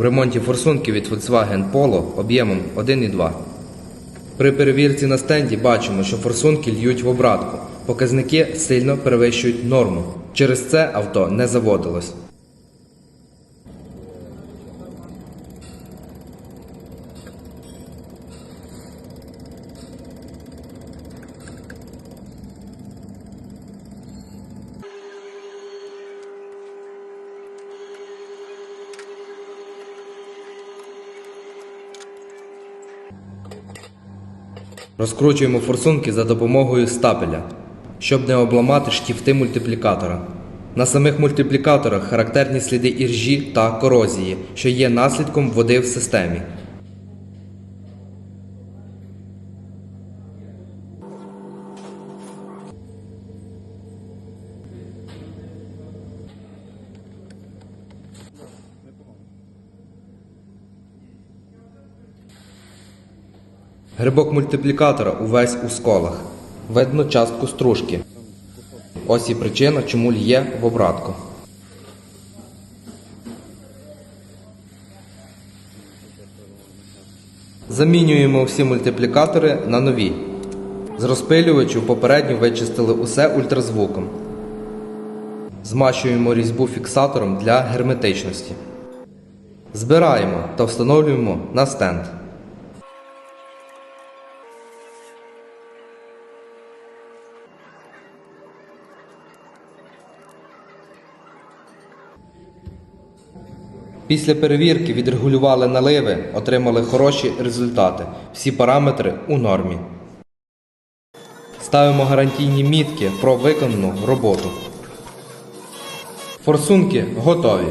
В ремонті форсунки від Volkswagen Polo об'ємом 1,2. При перевірці на стенді бачимо, що форсунки льють в обратку. Показники сильно перевищують норму. Через це авто не заводилось. Розкручуємо форсунки за допомогою стапеля, щоб не обламати штіфти мультиплікатора. На самих мультиплікаторах характерні сліди іржі та корозії, що є наслідком води в системі. Грибок мультиплікатора увесь у сколах. Видно частку стружки. Ось і причина, чому лє в обратку. Замінюємо всі мультиплікатори на нові. З розпилювачу попередньо вичистили усе ультразвуком. Змащуємо різьбу фіксатором для герметичності. Збираємо та встановлюємо на стенд. Після перевірки відрегулювали наливи, отримали хороші результати. Всі параметри у нормі. Ставимо гарантійні мітки про виконану роботу. Форсунки готові.